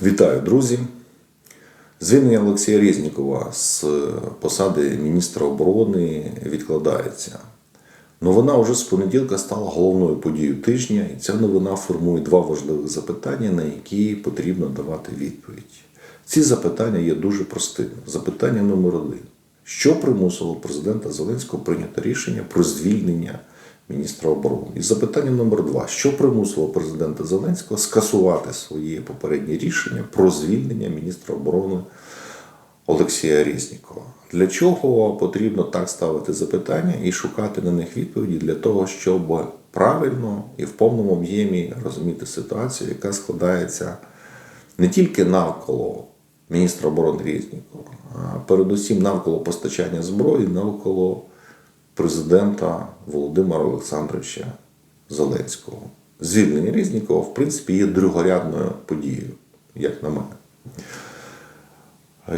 Вітаю, друзі! Звільнення Олексія Резнікова з посади міністра оборони відкладається. Новина вже з понеділка стала головною подією тижня, і ця новина формує два важливих запитання, на які потрібно давати відповідь. Ці запитання є дуже простими. Запитання номер один: що примусило президента Зеленського прийняти рішення про звільнення міністра оборони? І запитання номер два: що примусило президента Зеленського скасувати своє попереднє рішення про звільнення міністра оборони Олексія Резнікова? Для чого потрібно так ставити запитання і шукати на них відповіді для того, щоб правильно і в повному об'ємі розуміти ситуацію, яка складається не тільки навколо міністра оборони Резнікова, а передусім навколо постачання зброї, навколо президента Володимира Олександровича Зеленського. Звільнення Резнікова, в принципі, є другорядною подією, як на мене.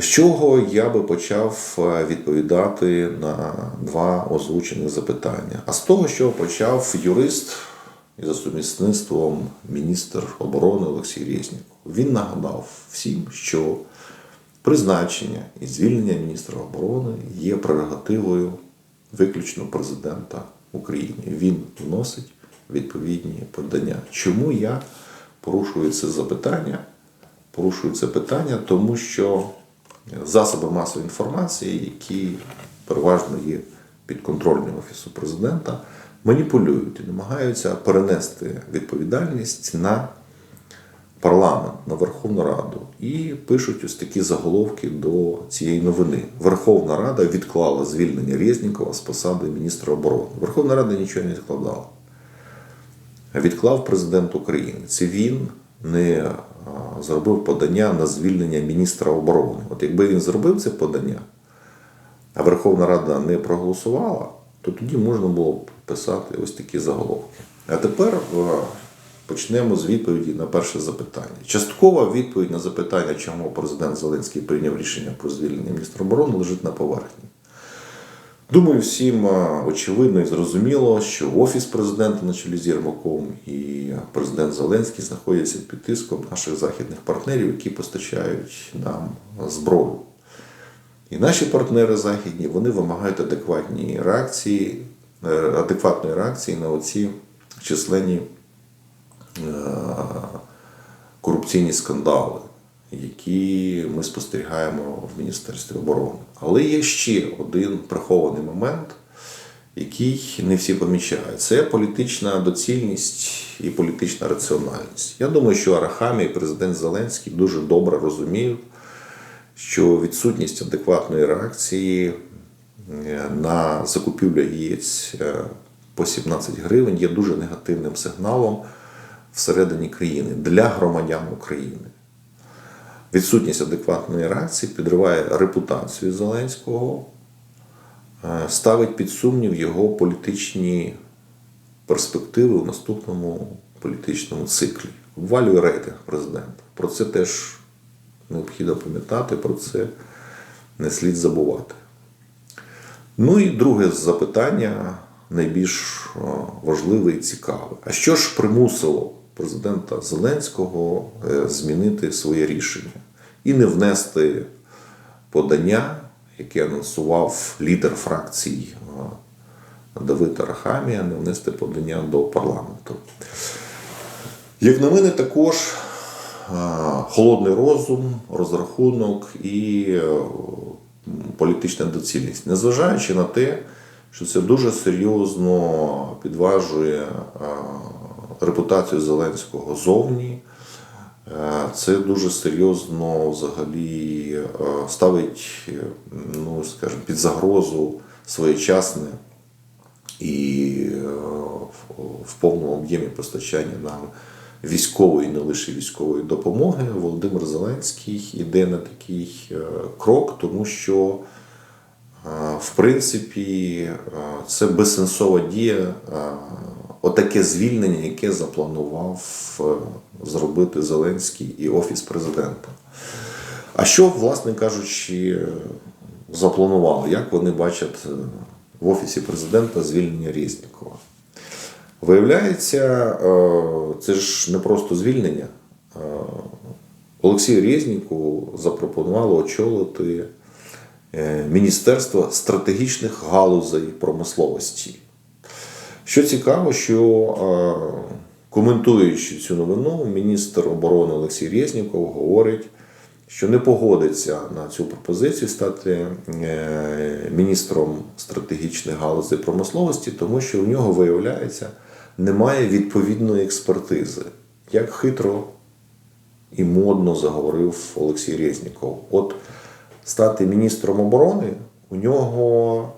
З чого я би почав е, відповідати на два озвучених запитання? А з того, що почав юрист і за сумісництвом міністр оборони Олексій Резніков. Він нагадав всім, що призначення і звільнення міністра оборони є прерогативою виключно президента України. Він вносить відповідні подання. Чому я порушую це запитання? Порушую це питання, тому що засоби масової інформації, які переважно є підконтрольні Офісу президента, маніпулюють і намагаються перенести відповідальність на парламент, на Верховну Раду і пишуть ось такі заголовки до цієї новини. Верховна Рада відклала звільнення Резнікова з посади міністра оборони. Верховна Рада нічого не відкладала. Відклав президент України. Це він не зробив подання на звільнення міністра оборони. От якби він зробив це подання, а Верховна Рада не проголосувала, то тоді можна було б писати ось такі заголовки. А тепер почнемо з відповіді на перше запитання. Часткова відповідь на запитання, чому президент Зеленський прийняв рішення про звільнення міністра оборони, лежить на поверхні. Думаю, всім е, очевидно і зрозуміло, що офіс президента на чолі з Єрмаком і президент Зеленський знаходяться під тиском наших західних партнерів, які постачають нам зброю. І наші партнери західні вони вимагають адекватні реакції, е, адекватної реакції на оці численні е, корупційні скандали, які ми спостерігаємо в Міністерстві оборони. Але є ще один прихований момент, який не всі помічають. Це політична доцільність і політична раціональність. Я думаю, що Арахамі і президент Зеленський дуже добре розуміють, що відсутність адекватної реакції е, на закупівлю яєць е, по 17 гривень є дуже негативним сигналом всередині країни для громадян України. Відсутність адекватної реакції підриває репутацію Зеленського, е, ставить під сумнів його політичні перспективи у наступному політичному циклі, обвалює рейтинг президента. Про це теж необхідно пам'ятати, про це не слід забувати. Ну і друге запитання найбільш е, важливе і цікаве. А що ж примусило президента Зеленського е, змінити своє рішення і не внести подання, яке анонсував лідер фракції е, Давид Арахамія, не внести подання до парламенту? Як на мене, також е, холодний розум, розрахунок і політична доцільність, незважаючи на те, що це дуже серйозно підважує репутацію Зеленського зовні. Е, Це дуже серйозно взагалі е, ставить, е, ну скажімо, під загрозу своєчасне і в- повному об'ємі постачання нам військової, не лише військової допомоги. Володимир Зеленський йде на такий крок, тому що в принципі це безсенсова дія. Отаке звільнення, яке запланував е, зробити Зеленський і Офіс президента. А що, власне кажучи, запланували? Як вони бачать е, в Офісі президента звільнення Резнікова? Виявляється, е, це ж не просто звільнення. Олексію Резніку запропонувало очолити Міністерство стратегічних галузей промисловості. Що цікаво, що коментуючи цю новину, міністр оборони Олексій Резніков говорить, що не погодиться на цю пропозицію стати е, міністром стратегічних галузей промисловості, тому що у нього виявляється немає відповідної експертизи. Як хитро і модно заговорив Олексій Резніков. От стати міністром оборони у нього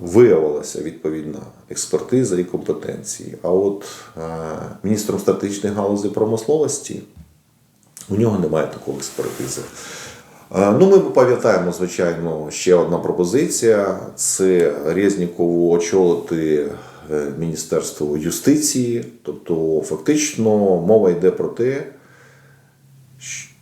виявилася відповідна експертиза і компетенції. А от міністром стратегічної галузі промисловості у нього немає такої експертизи. Ну, ми пам'ятаємо, звичайно, ще одна пропозиція: це Резнікову очолити е, Міністерство юстиції. Тобто, фактично, мова йде про те,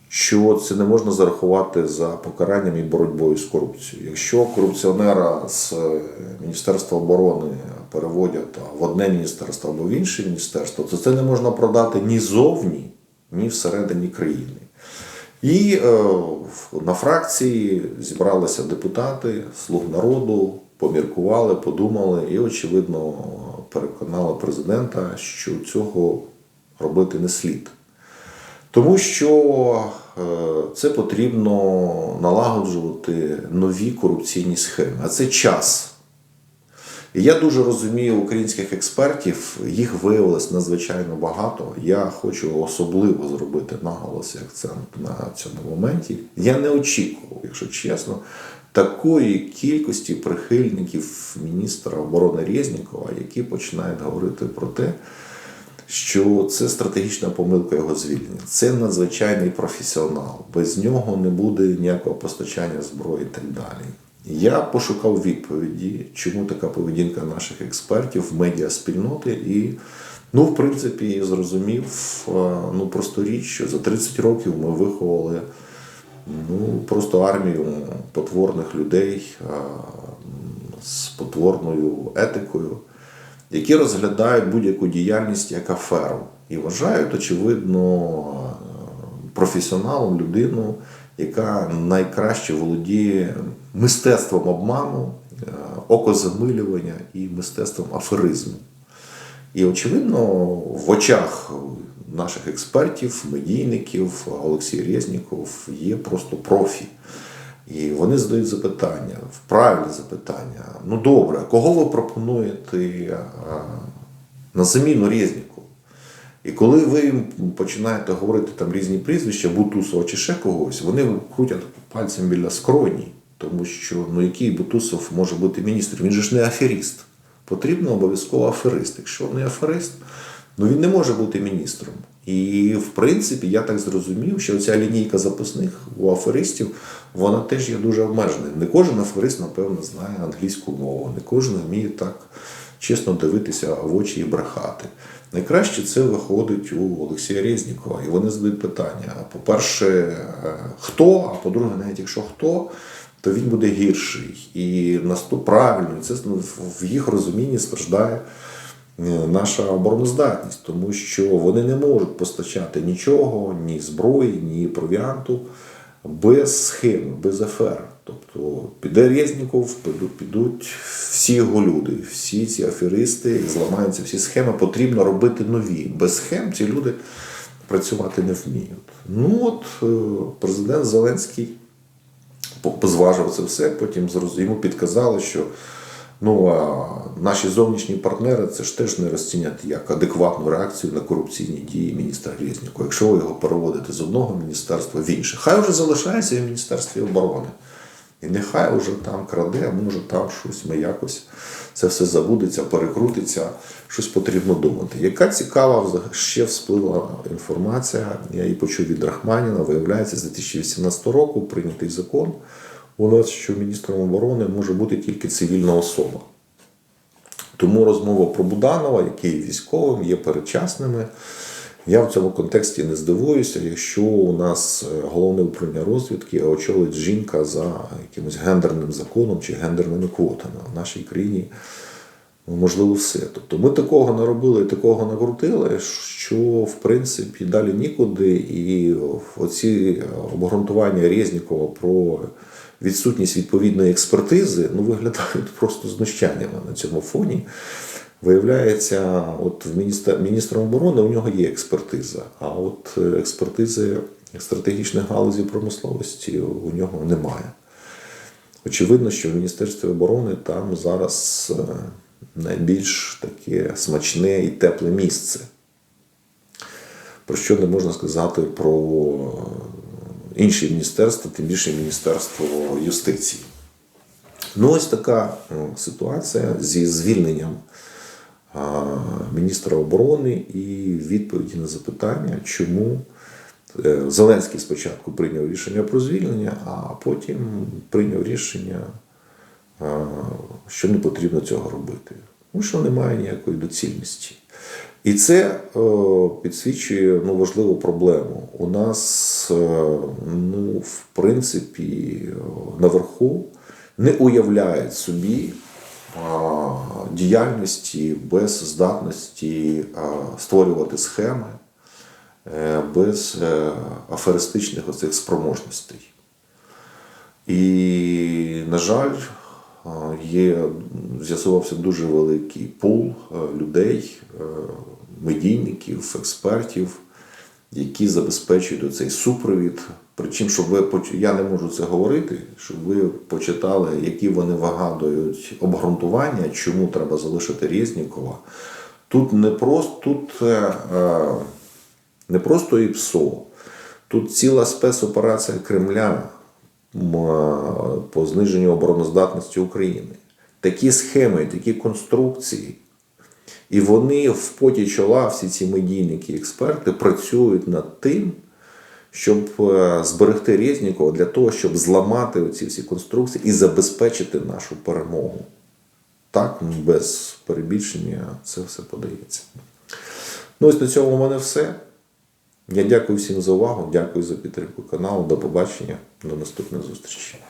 що це не можна зарахувати за покаранням і боротьбою з корупцією. Якщо корупціонера з е, Міністерства оборони переводять в одне міністерство або в інше міністерство, то це не можна продати ні зовні, ні всередині країни. І е, на фракції зібралися депутати, слуг народу, поміркували, подумали і, очевидно, переконали президента, що цього робити не слід. Тому що е, це потрібно налагоджувати нові корупційні схеми. А це час. І я дуже розумію українських експертів, їх виявилось надзвичайно багато. Я хочу особливо зробити наголос і акцент на цьому моменті. Я не очікував, якщо чесно, такої кількості прихильників міністра оборони Резнікова, які починають говорити про те, що це стратегічна помилка його звільнення. Це надзвичайний професіонал. Без нього не буде ніякого постачання зброї і так далі. Я пошукав відповіді, чому така поведінка наших експертів в медіаспільноти, і, ну, в принципі, зрозумів ну, просто річ, що за 30 років ми виховали ну, просто армію потворних людей з потворною етикою, які розглядають будь-яку діяльність як аферу і вважають, очевидно, професіоналом людину, яка найкраще володіє мистецтвом обману, е, окозамилювання і мистецтвом аферизму. І, очевидно, в очах наших експертів, медійників, Олексій Резніков є просто профі. І вони задають запитання, правильне запитання. Ну добре, кого ви пропонуєте на заміну Резніку? І коли ви їм починаєте говорити там різні прізвища, Бутусова чи ще когось, вони крутять пальцем біля скроні, тому що ну який Бутусов може бути міністром? Він же ж не аферіст. Потрібно обов'язково аферист. Якщо не аферист, ну він не може бути міністром. І в принципі, я так зрозумів, що ця лінійка запасних у аферистів вона теж є дуже обмеженою. Не кожен аферист, напевно, знає англійську мову, не кожен вміє так чесно дивитися в очі і брехати. Найкраще це виходить у Олексія Резнікова. І вони задають питання: по-перше, е, хто, а по-друге, навіть якщо хто, то він буде гірший. І наступ правильно, це ну, в їх розумінні страждає наша обороноздатність, тому що вони не можуть постачати нічого, ні зброї, ні провіанту без схеми, без афер. Тобто піде Резніков, підуть, всі його люди, всі ці аферисти, зламаються всі схеми. Потрібно робити нові. Без схем ці люди працювати не вміють. Ну от е, президент Зеленський по- позважив це все, потім йому підказали, що ну, а наші зовнішні партнери це ж теж не розцінять як адекватну реакцію на корупційні дії міністра Резнікова, якщо ви його переводите з одного міністерства в інше. Хай вже залишається в Міністерстві оборони. І нехай вже там краде, а може там щось ми якось це все забудеться, перекрутиться, щось потрібно думати. Яка цікава ще всплила інформація, я її почув від Рахманіна, виявляється, з 2018 року прийнятий закон у нас, що міністром оборони може бути тільки цивільна особа. Тому розмова про Буданова, який є військовим, є передчасними. Я в цьому контексті не здивуюся, якщо у нас е, головне управління розвідки очолить жінка за якимось гендерним законом чи гендерними квотами. В нашій країні можливо, все. Тобто ми такого наробили, такого накрутили, що в принципі далі нікуди, і оці обґрунтування Резнікова про відсутність відповідної експертизи ну, виглядають просто знущаннями на цьому фоні. Виявляється, от в міністр, міністром оборони у нього є експертиза, а от е, експертизи стратегічних галузі промисловості у нього немає. Очевидно, що в Міністерстві оборони там зараз е, найбільш таке смачне і тепле місце. Про що не можна сказати про е, інші міністерства, тим більше Міністерство юстиції. Ну, ось така ситуація зі звільненням міністра оборони і відповіді на запитання, чому е, Зеленський спочатку прийняв рішення про звільнення, а потім прийняв рішення, що не потрібно цього робити. Тому що немає ніякої доцільності. І це е, підсвічує ну, важливу проблему. У нас, е, ну, в принципі, е, наверху не уявляють собі діяльності без здатності створювати схеми, без аферистичних оцих спроможностей. І, на жаль, є, з'ясувався дуже великий пул е, людей, е, медійників, експертів, які забезпечують цей супровід. Причому, щоб ви я не можу це говорити, щоб ви почитали, які вони вигадують обґрунтування, чому треба залишити Резнікова. Тут не просто тут е, не просто ІПСО, тут ціла спецоперація Кремля по зниженню обороноздатності України. Такі схеми, такі конструкції. І вони в поті чола, всі ці медійники, експерти, працюють над тим, щоб е, зберегти Резнікова для того, щоб зламати оці всі конструкції і забезпечити нашу перемогу. Так, без перебільшення це все подається. Ну, ось на цьому у мене все. Я дякую всім за увагу, дякую за підтримку каналу. До побачення, до наступних зустрічей.